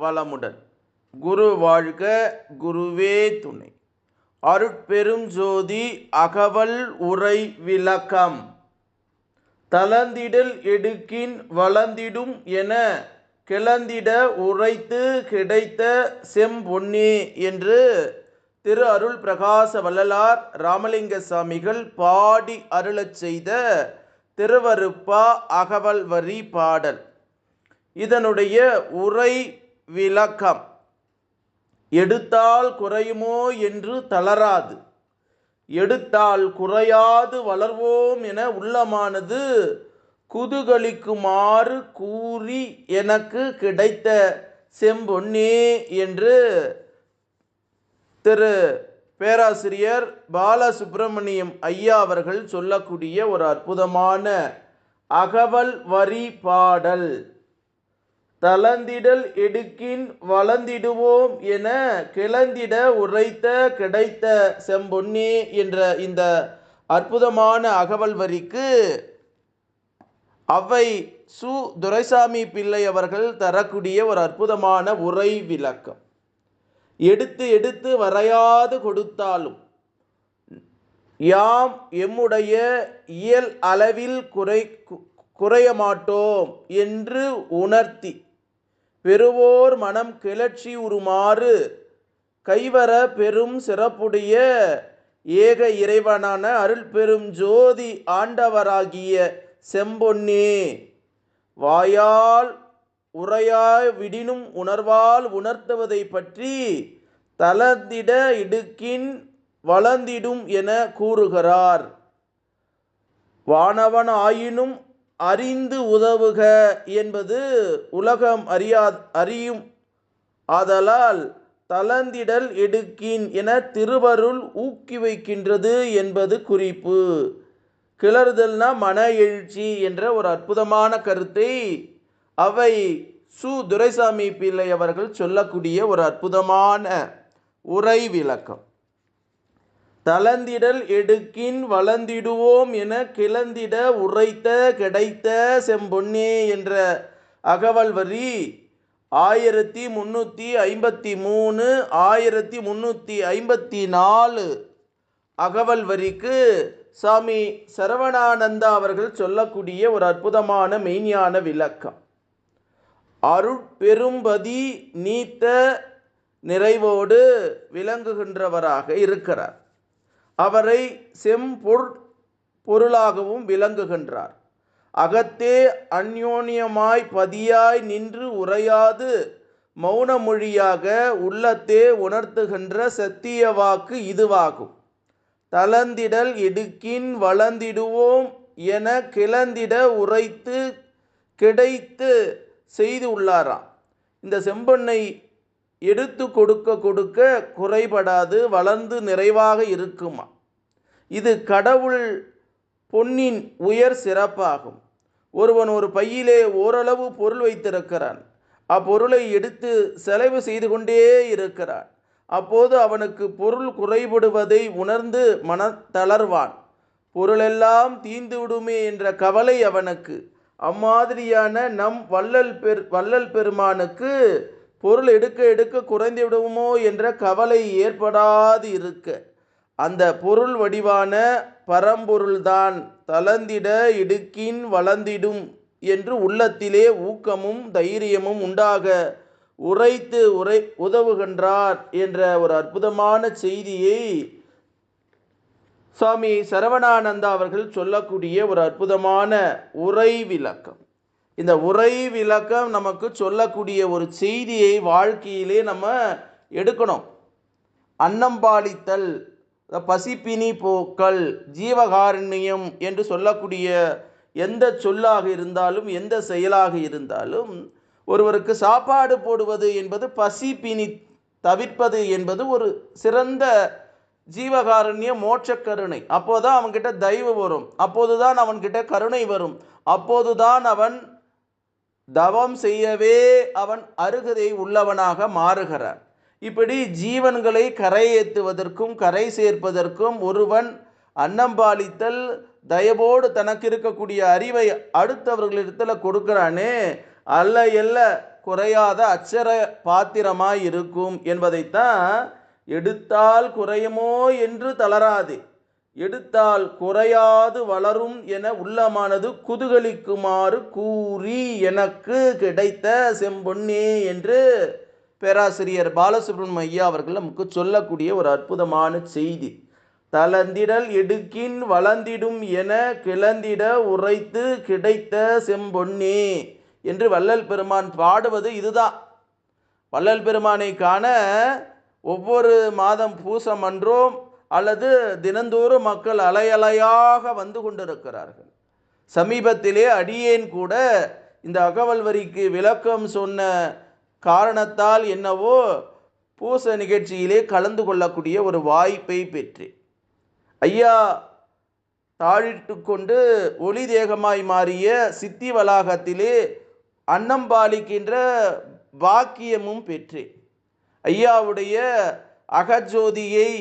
வளமுடன் குரு வாழ்க குருவே துணை. அருட்பெரும் ஜோதி அகவல் உரை விளக்கம். தளந்திடல் எடுக்கின் வளந்திடும் என கிளந்திட உரைத்து கிடைத்த செம்பொன்னே என்று திரு அருள் பிரகாச வள்ளலார் ராமலிங்க சாமிகள் பாடி அருளச் செய்த திருவருப்பா அகவல் வரி பாடல். இதனுடைய உரை விளக்கம். எடுத்தால் குறையுமோ என்று தளராது. எடுத்தால் குறையாது வளர்வோம் என உள்ளமானது குதுகலிக்குமாறு கூறி எனக்கு கிடைத்த செம்பொன்னே என்று திரு பேராசிரியர் பாலசுப்பிரமணியம் ஐயா அவர்கள் சொல்லக்கூடிய ஒரு அற்புதமான அகவல் வரி பாடல். தளந்திடல் எடுக்கின் வளர்ந்திடுவோம் என கிளந்திட உரைத்த கிடைத்த செம்பொன்னே என்ற இந்த அற்புதமான அகவல் வரிக்கு அவை சு. துரைசாமி பிள்ளை அவர்கள் தரக்கூடிய ஒரு அற்புதமான உரை விளக்கம். எடுத்து எடுத்து வரையாது கொடுத்தாலும் யாம் எம்முடைய இயல் அளவில் குறை குறைய மாட்டோம் என்று உணர்த்தி பெறுவோர் மனம் கிளர்ச்சி உருமாறு. கைவர பெரும் சிறப்புடைய ஏக இறைவனான அருள் பெரும் ஜோதி ஆண்டவராகிய செம்பொன்னே. வாயால் உரையாய் விடினும் உணர்வால் உணர்த்துவதை பற்றி தளர்ந்திட இடுக்கின் வளர்ந்திடும் என கூறுகிறார். வானவன் ஆயினும் அறிந்து உதவுக என்பது உலகம் அறியா அறியும். ஆதலால் தளந்திடல் எடுக்கின் என திருவருள் ஊக்கி வைக்கின்றது என்பது குறிப்பு. கிளறுதல்னா மன எழுச்சி என்ற ஒரு அற்புதமான கருத்தை அவை சு. துரைசாமி பிள்ளை அவர்கள் சொல்லக்கூடிய ஒரு அற்புதமான உரை விளக்கம். தளந்திடல் எடுக்கின் வளர்ந்திடுவோம் என கிளந்திட உரைத்த கிடைத்த செம்பொன்னே என்ற அகவல் வரி ஆயிரத்தி முன்னூற்றி ஐம்பத்தி மூணு ஆயிரத்தி முன்னூற்றி ஐம்பத்தி நாலு அகவல் வரிக்கு சாமி சரவணானந்தா அவர்கள் சொல்லக்கூடிய ஒரு அற்புதமான மெய்ஞான விளக்கம். அருட்பெரும்பதி நீத்த நிறைவோடு விளங்குகின்றவராக இருக்கிறார். அவரை செம்பொற் பொருளாகவும் விளங்குகின்றார். அகத்தே அந்யோன்யமாய் பதியாய் நின்று உரையாது மௌன மொழியாக உள்ளத்தே உணர்த்துகின்ற சத்திய வாக்கு இதுவாகும். தளந்திடல் இடுக்கின் வளர்ந்திடுவோம் என கிளந்திட உரைத்து கிடைத்து செய்து உள்ளாராம். இந்த செம்பெண்ணை எடுத்து கொடுக்க கொடுக்க குறைபடாது வளர்ந்து நிறைவாக இருக்குமா? இது கடவுள் பொன்னின் உயர் சிறப்பாகும். ஒருவன் ஒரு பையிலே ஓரளவு பொருள் வைத்திருக்கிறான். அப்பொருளை எடுத்து செலவு செய்து கொண்டே இருக்கிறான். அப்போது அவனுக்கு பொருள் குறைபடுவதை உணர்ந்து மன தளர்வான் பொருளெல்லாம் தீந்து விடுமே என்ற கவலை அவனுக்கு. அம்மாதிரியான நம் வள்ளல் பெர் வள்ளல் பெருமானுக்கு பொருள் எடுக்க எடுக்க குறைந்து விடுமோ என்ற கவலை ஏற்படாது இருக்க அந்த பொருள் வடிவான பரம்பொருள்தான் தளர்ந்திட இடுக்கின் வளர்ந்திடும் என்று உள்ளத்திலே ஊக்கமும் தைரியமும் உண்டாக உரைத்து உரை உதவுகின்றார் என்ற ஒரு அற்புதமான செய்தியை சுவாமி சரவணானந்தா அவர்கள் சொல்லக்கூடிய ஒரு அற்புதமான உரை விளக்கம். இந்த உரை விளக்கம் நமக்கு சொல்லக்கூடிய ஒரு செய்தியை வாழ்க்கையிலே நம்ம எடுக்கணும். அன்னம்பாலித்தல் பசிப்பினி போக்கல் ஜீவகாருண்யம் என்று சொல்லக்கூடிய எந்த சொல்லாக இருந்தாலும் எந்த செயலாக இருந்தாலும் ஒருவருக்கு சாப்பாடு போடுவது என்பது பசி பிணி தவிர்ப்பது என்பது ஒரு சிறந்த ஜீவகாருண்ய மோட்ச கருணை அப்போதான் அவன்கிட்ட தயவு வரும். அப்போதுதான் அவன்கிட்ட கருணை வரும். அப்போதுதான் அவன் தவம் செய்யவே அவன் அருகதை உள்ளவனாக மாறுகிறான். இப்படி ஜீவன்களை கரையேற்றுவதற்கும் கரை சேர்ப்பதற்கும் ஒருவன் அன்னம்பாலித்தல் தயவோடு தனக்கு இருக்கக்கூடிய அறிவை அடுத்தவர்களிடத்தில் கொடுக்கிறானே அல்ல எல்ல குறையாத அச்சர பாத்திரமாய் இருக்கும் என்பதைத்தான் எடுத்தால் குறையுமோ என்று தளராதே. எடுத்தால் குறையாது வளரும் என உள்ளமானது குதுகலிக்குமாறு கூறி எனக்கு கிடைத்த செம்பொன்னே என்று பேராசிரியர் பாலசுப்ரமணியம் ஐயா அவர்கள் நமக்கு சொல்லக்கூடிய ஒரு அற்புதமான செய்தி. தளந்திடல் எடுக்கின் வளர்ந்திடும் என கிளந்திட உரைத்து கிடைத்த செம்பொன்னே என்று வள்ளல் பெருமான் பாடுவது இதுதான். வள்ளல் பெருமானை காண ஒவ்வொரு மாதம் பூசம் அன்றோம். அல்லது தினந்தோறும் மக்கள் அலையலையாக வந்து கொண்டிருக்கிறார்கள். சமீபத்திலே அடியேன் கூட இந்த அகவல் வரிக்கு விளக்கம் சொன்ன காரணத்தால் என்னவோ பூச நிகழ்ச்சியிலே கலந்து கொள்ளக்கூடிய ஒரு வாய்ப்பை பெற்றேன். ஐயா தாழிட்டு கொண்டு ஒளி தேகமாய் மாறிய சித்தி வளாகத்திலே அன்னம் பாலிக்கின்ற பாக்கியமும் பெற்றேன். ஐயாவுடைய அகஜோதியை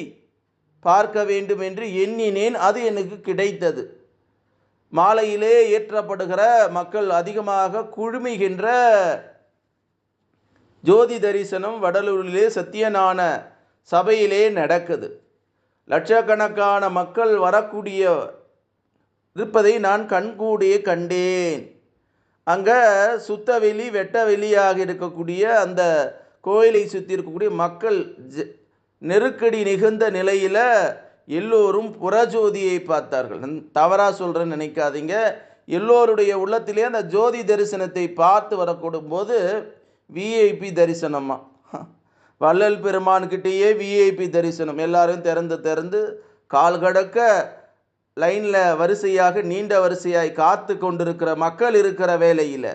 பார்க்க வேண்டும் என்று எண்ணினேன் அது எனக்கு கிடைத்தது. மாலையிலே ஏற்றப்படுகிற மக்கள் அதிகமாக குழுமிகின்ற ஜோதி தரிசனம் வடலூரிலே சத்தியனான சபையிலே நடக்குது. லட்சக்கணக்கான மக்கள் வரக்கூடிய இருப்பதை நான் கண்கூடிய கண்டேன். அங்கே சுத்தவெளி வெட்டவெளியாக இருக்கக்கூடிய அந்த கோயிலை சுற்றி இருக்கக்கூடிய மக்கள் நெருக்கடி நிகழ்ந்த நிலையில் எல்லோரும் புறஜோதியை பார்த்தார்கள். தவறாக சொல்கிறேன்னு நினைக்காதீங்க. எல்லோருடைய உள்ளத்திலே அந்த ஜோதி தரிசனத்தை பார்த்து வரக்கூடும் போது விஐபி தரிசனமாக வள்ளல் பெருமான்கிட்டேயே விஐபி தரிசனம். எல்லாரும் திறந்து திறந்து கால் கடக்க லைனில் வரிசையாக நீண்ட வரிசையாய் காத்து கொண்டிருக்கிற மக்கள் இருக்கிற வேலையில்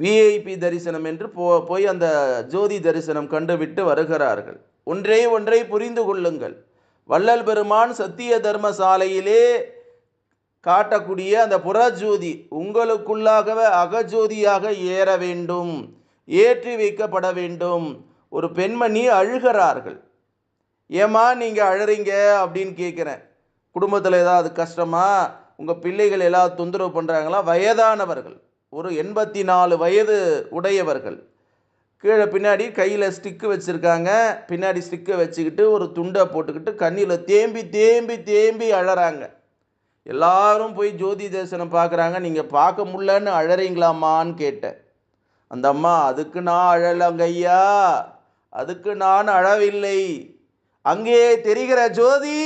விஐபி தரிசனம் என்று போ போய் அந்த ஜோதி தரிசனம் கண்டுவிட்டு வருகிறார்கள். ஒன்றே ஒன்றை புரிந்து கொள்ளுங்கள். வள்ளல் பெருமான் சத்திய தர்மசாலையிலே காட்டக்கூடிய அந்த புறஜோதி உங்களுக்குள்ளாகவே அகஜோதியாக ஏற வேண்டும் ஏற்றி வைக்கப்பட வேண்டும். ஒரு பெண்மணி அழுகிறார்கள். ஏம்மா நீங்கள் அழறீங்க அப்படின்னு கேட்குறேன். குடும்பத்தில் ஏதாவது கஷ்டமா? உங்கள் பிள்ளைகள் ஏதாவது தொந்தரவு பண்ணுறாங்களா வயதானவர்கள். ஒரு எண்பத்தி நாலு வயது உடையவர்கள். கீழே பின்னாடி கையில் ஸ்டிக்கு வச்சுருக்காங்க. பின்னாடி ஸ்டிக்கை வச்சுக்கிட்டு ஒரு துண்டை போட்டுக்கிட்டு கண்ணியில் தேம்பி தேம்பி தேம்பி அழறாங்க. எல்லாரும் போய் ஜோதி தரிசனம் பார்க்குறாங்க நீங்கள் பார்க்க முடிலன்னு அழறீங்களாமான்னு கேட்டேன். அந்த அம்மா அதுக்கு நான் அழலங்க ஐயா அதுக்கு நான் அழவில்லை. அங்கே தெரிகிற ஜோதி.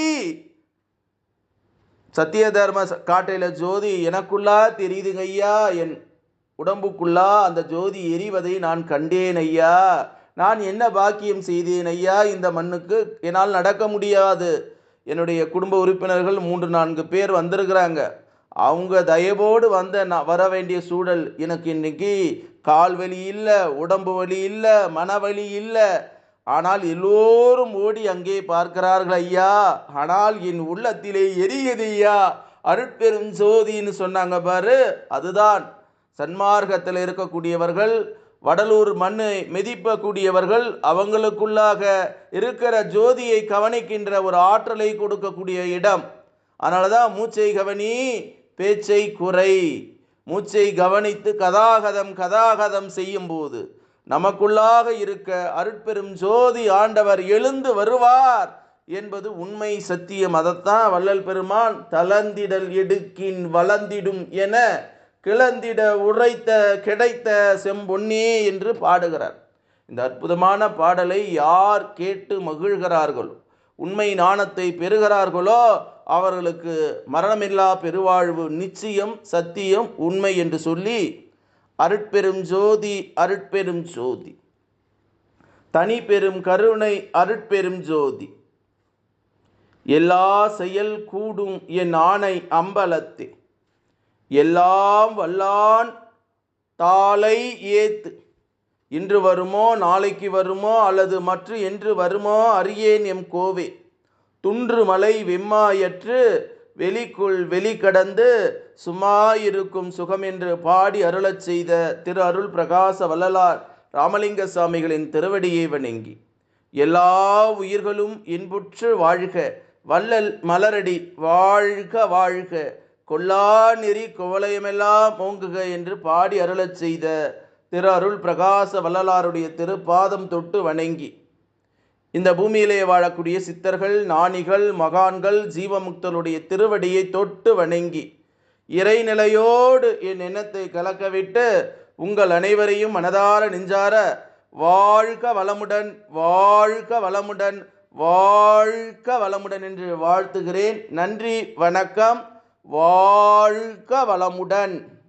சத்திய தர்ம காட்டையில் ஜோதி எனக்குள்ளா தெரியுதுங்க ஐயா என் உடம்புக்குள்ளா அந்த ஜோதி எரிவதை நான் கண்டேன் ஐயா. நான் என்ன பாக்கியம் செய்தேன் ஐயா? இந்த மண்ணுக்கு என்னால் நடக்க முடியாது. என்னுடைய குடும்ப உறுப்பினர்கள் மூன்று நான்கு பேர் வந்திருக்கிறாங்க. அவங்க தயவோடு வந்த நான் வர வேண்டிய சூழல் எனக்கு இன்னைக்கு கால் வலி இல்லை உடம்பு வலி இல்லை மனவலி இல்லை. ஆனால் எல்லோரும் ஓடி அங்கே பார்க்கிறார்கள் ஐயா. ஆனால் என் உள்ளத்திலே எரியது ஐயா. அருட்பெரும் ஜோதின்னு சொன்னாங்க பாரு. அதுதான். சன்மார்க்கத்தில் இருக்கக்கூடியவர்கள் வடலூர் மண்ணை மிதிப்பக்கூடியவர்கள் அவங்களுக்குள்ளாக இருக்கிற ஜோதியை கவனிக்கின்ற ஒரு ஆற்றலை கொடுக்கக்கூடிய இடம். அதனால தான் மூச்சை கவனி பேச்சை குறை. மூச்சை கவனித்து கதாகதம் கதாகதம் செய்யும்போது நமக்குள்ளாக இருக்க அருட்பெரும் ஜோதி ஆண்டவர் எழுந்து வருவார் என்பது உண்மை சத்தியம். அதைத்தான் வள்ளல் பெருமான் தளர்ந்திடல் எடுக்கின் வளர்ந்திடும் என கிளந்திட உரைத்த கிடைத்த செம்பொன்னே என்று பாடுகிறார். இந்த அற்புதமான பாடலை யார் கேட்டு மகிழ்கிறார்களோ? உண்மை ஞானத்தை பெறுகிறார்களோ? அவர்களுக்கு மரணமில்லா பெருவாழ்வு நிச்சயம் சத்தியம் உண்மை என்று சொல்லி அருட்பெரும் ஜோதி அருட்பெரும் ஜோதி. தனி பெரும் கருணை அருட்பெரும் ஜோதி. எல்லா செயல் கூடும் என் ஆணை அம்பலத்தே. எல்லாம் வல்லான் தாளை ஏத்து. இன்று வருமோ நாளைக்கு வருமோ அல்லது மற்ற என்று வருமோ அறியேன் எம் கோவே. துன்று மலை வெம்மாயற்று வெளிக்குள் வெளிக்கடந்து சுகம் என்று பாடி அருளச் செய்த திரு அருள் பிரகாச வள்ளலார் ராமலிங்க சாமிகளின் திருவடியை வணங்கி. எல்லா உயிர்களும் இன்புற்று வாழ்க வள்ளல் மலரடி வாழ்க வாழ்க. கொல்லா நெறி குவளையமெல்லாம் ஓங்குக என்று பாடி அருளச் செய்த திரு அருள் பிரகாச வள்ளலாருடைய திருப்பாதம் தொட்டு வணங்கி. இந்த பூமியிலே வாழக்கூடிய சித்தர்கள் நாணிகள் மகான்கள் ஜீவமுக்தருடைய திருவடியை தொட்டு வணங்கி இறைநிலையோடு என் எண்ணத்தை கலக்கவிட்டு உங்கள் அனைவரையும் மனதார நெஞ்சார வாழ்க வளமுடன் வாழ்க வளமுடன் வாழ்க வளமுடன் என்று வாழ்த்துகிறேன். நன்றி வணக்கம். வாழ்க வளமுடன்.